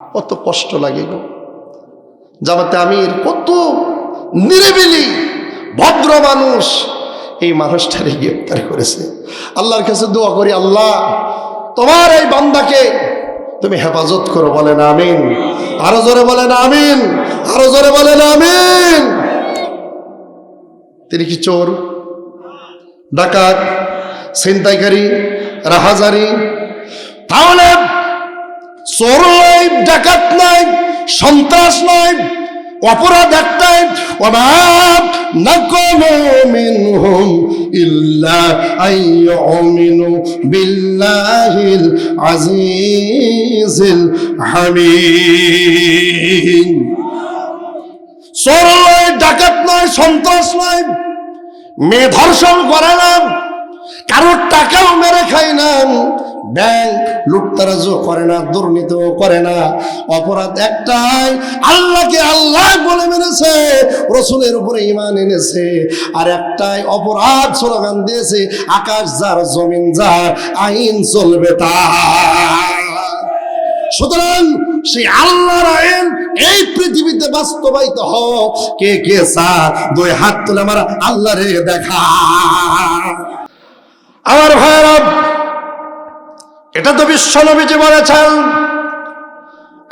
কত কষ্ট লাগে গো। জামাতে আমির, কত নিরিবিলি, ভদ্র মানুষ এই মানুষটারে গ্রেপ্তার করেছে। আল্লাহর কাছে দোয়া করি, আল্লাহ, তোমার এই বান্দাকে তুমি হেফাজত করো, বলেন আমিন। আরও জোরে বলেন আমিন। আরও জোরে বলেন আমিন। তিনি কি চোর? ডাকাত, ছিনতাইকারী, রাহাজারি। তাহলে চোর নয় ডাকাত নয় সন্ত্রাস নয় অপরাধ একটাই অভাব نقم منهم إلا أن يؤمنوا بالله العزيز الحميد চোর নয় ডাকাত নয় সন্ত্রাস নয় মেয়ে ধর্ষণ করে না কারোর টাকাও মেরে খায় না ব্যাংক লুটতারাজও করে না, দুর্নীতিও করে না। অপরাধ একটাই, আল্লাহকে আল্লাহ বলে মেনেছে রসুলের উপরে ইমান এনেছে। আর একটাই অপরাধ স্লোগান দিয়েছে, আকাশ যার, জমিন যার, আইন চলবে তার। সুতরাং সেই আল্লাহর আইন এই পৃথিবীতে বাস্তবায়িত হোক। কে কে স্যার দুই হাত তুলে আমার আল্লাহরে দেখা আমার ভাইরা এটা তো বিশ্ব নবীজি বলেছেন,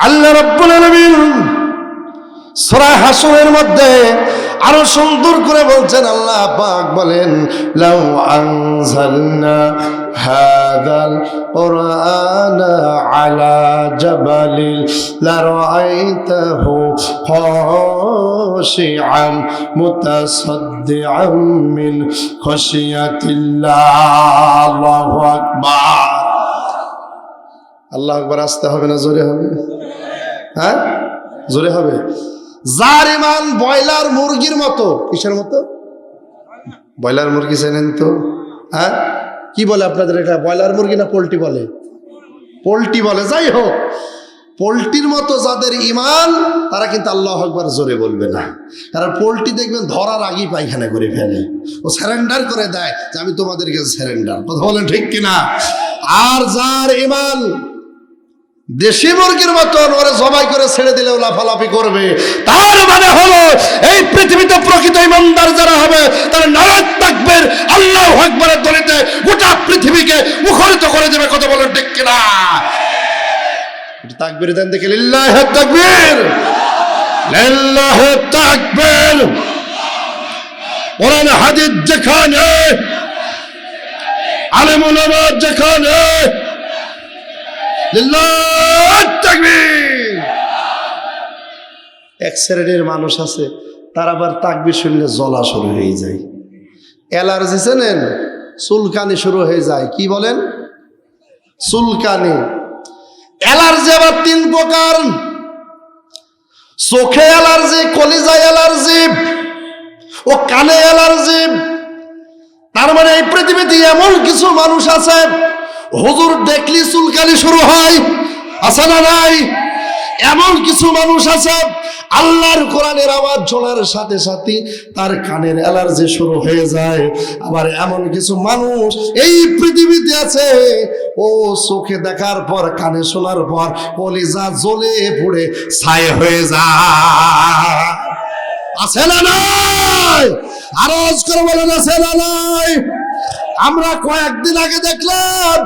আল্লাহ রব্বুল আলামিন সূরা হাসরের মধ্যে আরও সুন্দর করে বলছেন, আল্লাহ পাক বলেন, লাউ আনজালনা হাদাল কুরআনা আলা জাবালিল লারাআইতাহু খাশিআন মুতাসাদ্দিআন মিন খাশিয়াতিল্লাহ। আল্লাহু আকবার। আল্লাহ একবার আসতে হবে না, জোরে হবে? হ্যাঁ? জোরে হবে? যার ইমান ব্রয়লার মুরগির মতো। কিসের মতো? ব্রয়লার মুরগি চেনেন তো। হ্যাঁ? কি বলে আপনাদের এটা? ব্রয়লার মুরগি না পোলট্রি বলে? পোলট্রি বলে, যাই হোক। পোলট্রির মতো যাদের ইমান তারা কিন্তু আল্লাহ আকবার জোরে বলবে না। কারণ পোলট্রি দেখবেন ধরার আগেই পায়খানা করে ফেলে। ও স্যারেন্ডার করে দেয় যে, আমি তোমাদেরকে স্যারেন্ডার কথা বলেন ঠিক কিনা? আর যার ইমান দেশি মুরগির মতন ওরে জবাই করে ছেড়ে দিলেও লাফালাফি করবে। তার মানে হলো, এই পৃথিবীতে প্রকৃত ইমানদার যারা হবে, তারা নারাজ থাকবেন, আল্লাহ আকবরের দলিতে গোটা পৃথিবীকে মুখরিত করে দেবে, কথা বলেন ঠিক কিনা? তাকবির দেন দেখে, লিল্লাহ তাকবীর। লিল্লাহ তাকবীর। কোরআন, হাদিস যেখানে আলেম ওলামা যেখানে এক শ্রেণির মানুষ আছে, তার আবার তাকবির শুনলে জ্বলা শুরু হয়ে যায়। অ্যালার্জি চেনেন? চুলকানি শুরু হয়ে যায়, কি বলেন? চুলকানি। অ্যালার্জি আবার তিন প্রকার। চোখে অ্যালার্জি, কলিজায় অ্যালার্জি ও কানে অ্যালার্জি। তার মানে এই পৃথিবীতে এমন কিছু মানুষ আছে হুজুর দেখলি চুলকানি শুরু হয়। আছে না নাই? এমন কিছু মানুষ আছে, আল্লাহর কোরআনের আওয়াজ শোনার সাথে সাথে তার কানের অ্যালার্জি শুরু হয়ে যায়। আবার এমন কিছু মানুষ এই পৃথিবীতে আছে, ও চোখে দেখার পর, কানে শোনার পর, কলিজা জ্বলে পুড়ে ছাই হয়ে যায়। আছে না নাই? আরজ করে বলেন, আছে না নাই? আমরা কয়েকদিন আগে দেখলাম,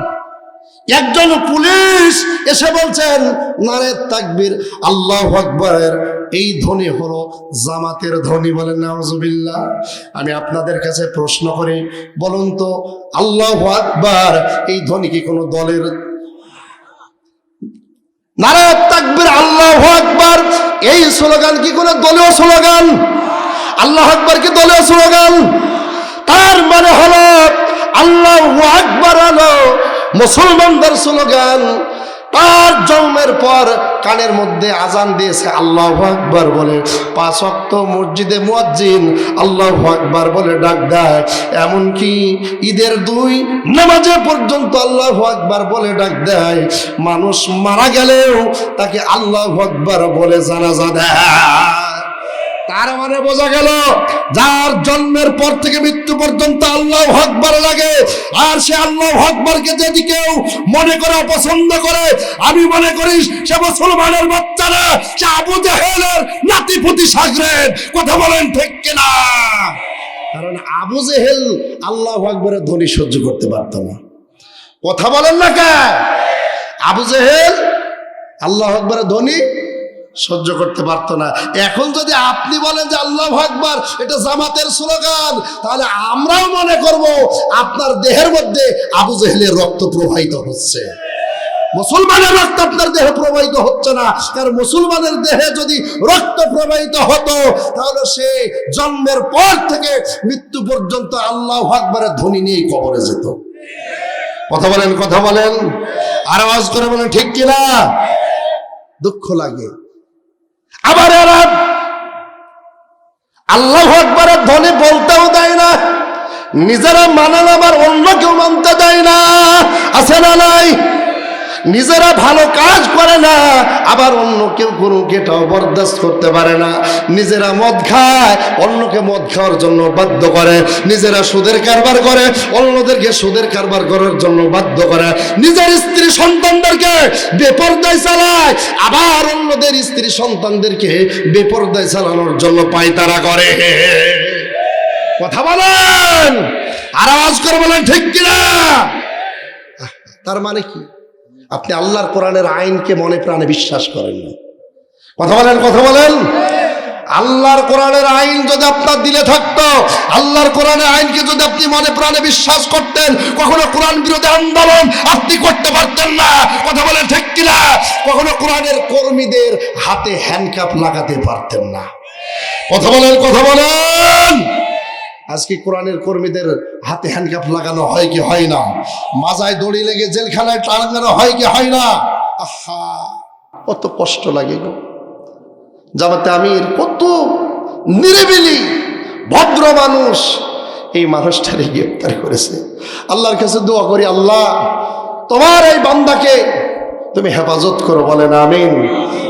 একজন পুলিশ এসে বলছেন, নারে তাকবীর, আল্লাহ আকবরের এই ধ্বনি হলো জামাতের ধ্বনি বলেন নাউজুবিল্লাহ। আমি আপনাদের কাছে প্রশ্ন করি, বলুন তো, আল্লাহ আকবার? এই ধ্বনি কি কোনো দলের? নারে তাকবীর, আল্লাহ আকবার। এই স্লোগান কি কোনো দলীয় স্লোগান? আল্লাহ আকবার কি দলীয় স্লোগান? তার মানে হলো আল্লাহ আকবার হলো মুসলমানদের স্লোগান। তার জন্মের পর কানের মধ্যে আজান দিয়েছে আল্লাহ আকবার বলে। পাঁচ অক্ত মসজিদে মুয়াজ্জিন আল্লাহ আকবার বলে ডাক দেয়। এমনকি ঈদের দুই নামাজে পর্যন্ত আল্লাহ আকবার বলে ডাক দেয়। মানুষ মারা গেলেও তাকে আল্লাহ আকবার বলে জানাজা দেয়। তার মানে বোঝা গেল? যার জন্মের পর থেকে মৃত্যু পর্যন্ত আল্লাহ হকবার লাগে, আর সে আল্লাহ হকবারকে যদি কেউ মনে করে অপছন্দ করে, আমি মনে করি সে মুসলমানের বাচ্চারা সে আবু জাহেলের নাতিপুতি সাগরের, কথা বলেন ঠিক কিনা? কারণ আবু জেহেল আল্লাহ আকবরের ধ্বনি সহ্য করতে পারত না। কথা বলেন না কে? আবু জেহেল আল্লাহ আকবরের ধ্বনি সহ্য করতে পারতো না। এখন যদি আপনি বলেন যে আল্লাহ আকবর, এটা জামাতের স্লোগান, তাহলে আমরাও মনে করব আপনার দেহের মধ্যে আবু জেহেলের রক্ত প্রবাহিত হচ্ছে। মুসলমানের রক্ত আপনার দেহে প্রবাহিত হচ্ছে না। কারণ মুসলমানের দেহে যদি রক্ত প্রবাহিত হতো, তাহলে সে জন্মের পর থেকে মৃত্যু পর্যন্ত আল্লাহ আকবরের ধ্বনি নিয়েই কবরে যেত। কথা বলেন কথা বলেন। আর আওয়াজ করে বলেন, ঠিক কিনা? দুঃখ লাগে। আবার এরা আল্লাহ আকবরের ধ্বনি বলতেও দেয় না। নিজেরা মানে না আবার অন্য নিজেরা ভালো কাজ করে না, আবার অন্য কেউ কোনো কেটাও বরদাস্ত করতে পারে না। নিজেরা মদ খায়, অন্যকে মদ খাওয়ার জন্য বাধ্য করে। নিজেরা সুদের কারবার করে, অন্যদেরকে সুদের কারবার করার জন্য বাধ্য করে। নিজের স্ত্রী সন্তানদেরকে বেপরদায় চালায়, আবার অন্যদের স্ত্রী সন্তানদেরকে বেপরদায় চালানোর জন্য পায়তারা করে। কথা বলেন, আর আওয়াজ করে বলেন, ঠিক কিনা? তার মানে কি? আপনি আল্লাহর কোরআনের আইনকে মনে প্রাণে বিশ্বাস করেন না। কথা বলেন কথা বলেন। আল্লাহর কোরআনের আইন যদি আপনার দিলে থাকতো, আল্লাহর কোরআনের আইনকে যদি আপনি মনে প্রাণে বিশ্বাস করতেন, কখনো কোরআন বিরোধী আন্দোলন আপনি করতে পারতেন না। কথা বলেন ঠিক কিনা? কখনো কোরআনের কর্মীদের হাতে হ্যান্ডকাপ লাগাতে পারতেন না। কথা বলেন কথা বলেন। আজকে কোরআনের কর্মীদের হাতে হ্যান্ডকাপ লাগানো হয় কি হয় না? মাজায় দড়ি লেগে জেলখানায় টাঙানো হয় কি হয় না? আহা, কত কষ্ট লাগে গো। জামাতে আমির, কত নিরিবিলি, ভদ্র মানুষ এই মানুষটারে গ্রেপ্তার করেছে। আল্লাহর কাছে দোয়া করি, আল্লাহ, তোমার এই বান্দাকে তুমি হেফাজত করো, বলেন আমিন।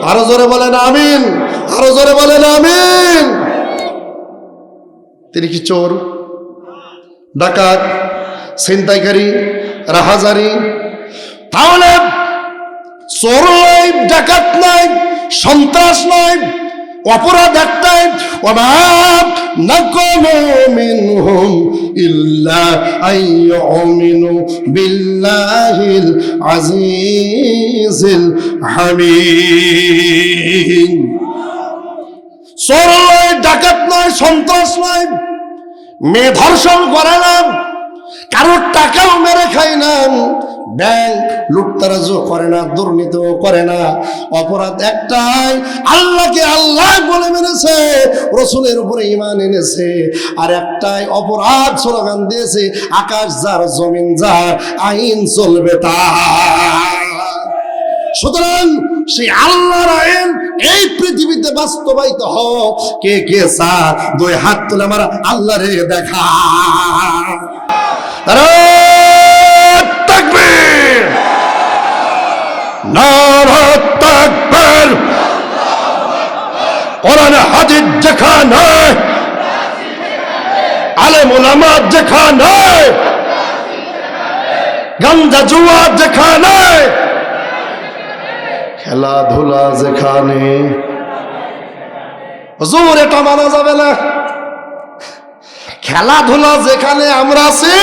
আরও জোরে বলেন আমিন। আরও জোরে বলেন তিনি কি চোর ডাকাত ছিনতাইকারী রাহাজারি তাহলে চোর নয় ডাকাত নয় সন্ত্রাস নয় অপরাধ একটাই অভাব نقم منهم إلا أن يؤمنوا بالله العزيز الحميد চোর ডাকাত নয় সন্ত্রাস নয় মেয়ে ধর্ষণ করে না কারোর টাকাও মেরে খায় না, ব্যাংক লুটতারাজও করে না, দুর্নীতিও করে না, অপরাধ একটাই, আল্লাহকে আল্লাহ বলে মেনেছে রসুলের উপরে ইমান এনেছে, আর একটাই অপরাধ স্লোগান দিয়েছে, আকাশ যার, জমিন যার, আইন চলবে তার। সুতরাং সেই আল্লাহর আইন এই পৃথিবীতে বাস্তবায়িত হোক। কে কে স্যার দুই হাত তুলে আমার আল্লাহরে দেখা। তাকবীর। কোরআন হাদিস যেখানে, আলেম ওলামা যেখানে, গাঞ্জা জুয়া যেখানে খেলাধুলা যেখানে। হুজুর, এটা মানা যাবে না। খেলাধুলা যেখানে আমরা আছি,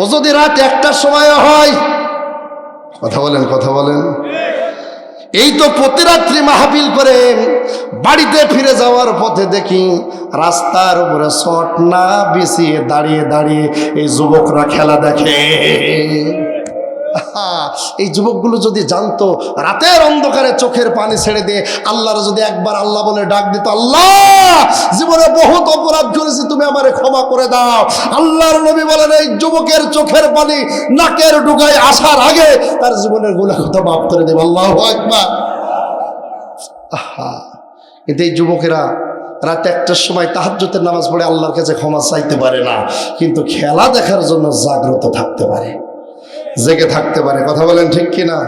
ও যদি রাত একটার সময় হয়, কথা বলেন কথা বলেন। এই তো প্রতি রাত্রি মাহফিল করে বাড়িতে ফিরে যাওয়ার পথে দেখি রাস্তার উপরে শট না বিছিয়ে দাঁড়িয়ে দাঁড়িয়ে এই যুবকরা খেলা দেখে। এই যুবকগুলো যদি জানতো, রাতের অন্ধকারে চোখের পানি ছেড়ে দিয়ে আল্লাহর যদি একবার আল্লাহ বলে ডাক দিত, আল্লাহ, জীবনে বহুত অপরাধ করেছি, তুমি আমারে ক্ষমা করে দাও। আল্লাহর নবী বলেন, এই যুবকের চোখের পানি নাকের ডুগায় আসার আগে তার জীবনেরগুলা কথা মাফ করে দেবে। আল্লাহ একবার কিন্তু এই যুবকেরা রাত একটার সময় তাহাজ্জুতের নামাজ পড়ে আল্লাহর কাছে ক্ষমা চাইতে পারে না, কিন্তু খেলা দেখার জন্য জাগ্রত থাকতে পারে। জেগে থাকতে পারে। কথা বলেন ঠিক কি না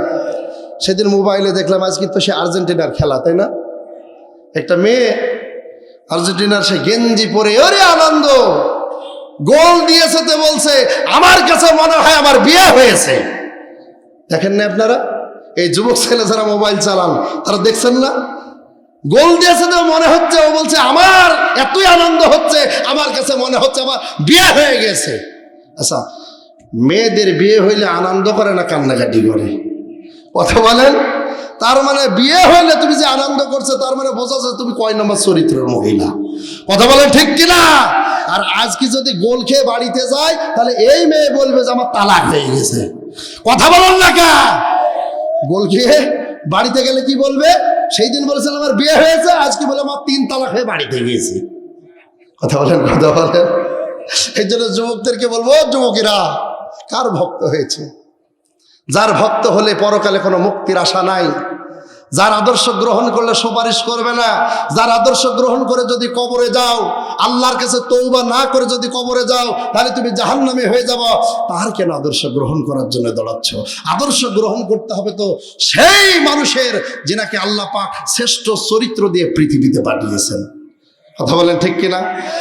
সেদিন মোবাইলে দেখলাম আজ কিন্তু সে আর্জেন্টিনার খেলা, তাই না? একটা মেয়ে আর্জেন্টিনার সে গেঞ্জি পরে, ওরে আনন্দ, গোল দিয়েছে তো বলছে, আমার কাছে মনে হয় আমার বিয়ে হয়েছে। দেখেন না আপনারা? এই যুবক ছেলে যারা মোবাইল চালান, তারা দেখছেন না? গোল দিয়েছে তো মনে হচ্ছে, ও বলছে, আমার এতই আনন্দ হচ্ছে, আমার কাছে মনে হচ্ছে আমার বিয়ে হয়ে গেছে। আচ্ছা মেয়েদের বিয়ে হইলে আনন্দ করে না কান্নাকাটি করে? কথা বলেন? তার মানে বিয়ে হইলে তুমি যে আনন্দ করছ, তার মানে বোঝা যায় তুমি কয় নম্বর চরিত্রের মহিলা। কথা বলেন ঠিক কিনা? আর আজকে যদি গোল খেয়ে বাড়িতে যায়, তাহলে এই মেয়ে বলবে যে আমার তালাক হয়ে গেছে। কথা বলেন না কা? গোল খেয়ে বাড়িতে গেলে কি বলবে? সেই দিন বলেছেন আমার বিয়ে হয়েছে, আজকে বলে আমার তিন তালাক হয়ে বাড়িতে গিয়েছি। কথা বলেন কথা বলেন। এই জন্য যুবকদেরকে বলব, যুবকেরা কার ভক্ত হয়েছে? যার ভক্ত হলে পরকালে কোনো মুক্তির আশা নাই। যার আদর্শ গ্রহণ করলে সুপারিশ করবে না। যার আদর্শ গ্রহণ করে যদি কবরে যাও, আল্লাহর কাছে তৌবা না করে যদি কবরে যাও, তাহলে তুমি জাহান্নামে হয়ে যাব। তার কেন আদর্শ গ্রহণ করার জন্য দৌড়াচ্ছ? আদর্শ গ্রহণ করতে হবে তো সেই মানুষের যেনাকে আল্লাহ শ্রেষ্ঠ চরিত্র দিয়ে পৃথিবীতে পাঠিয়েছেন। কথা বলেন ঠিক কিনা?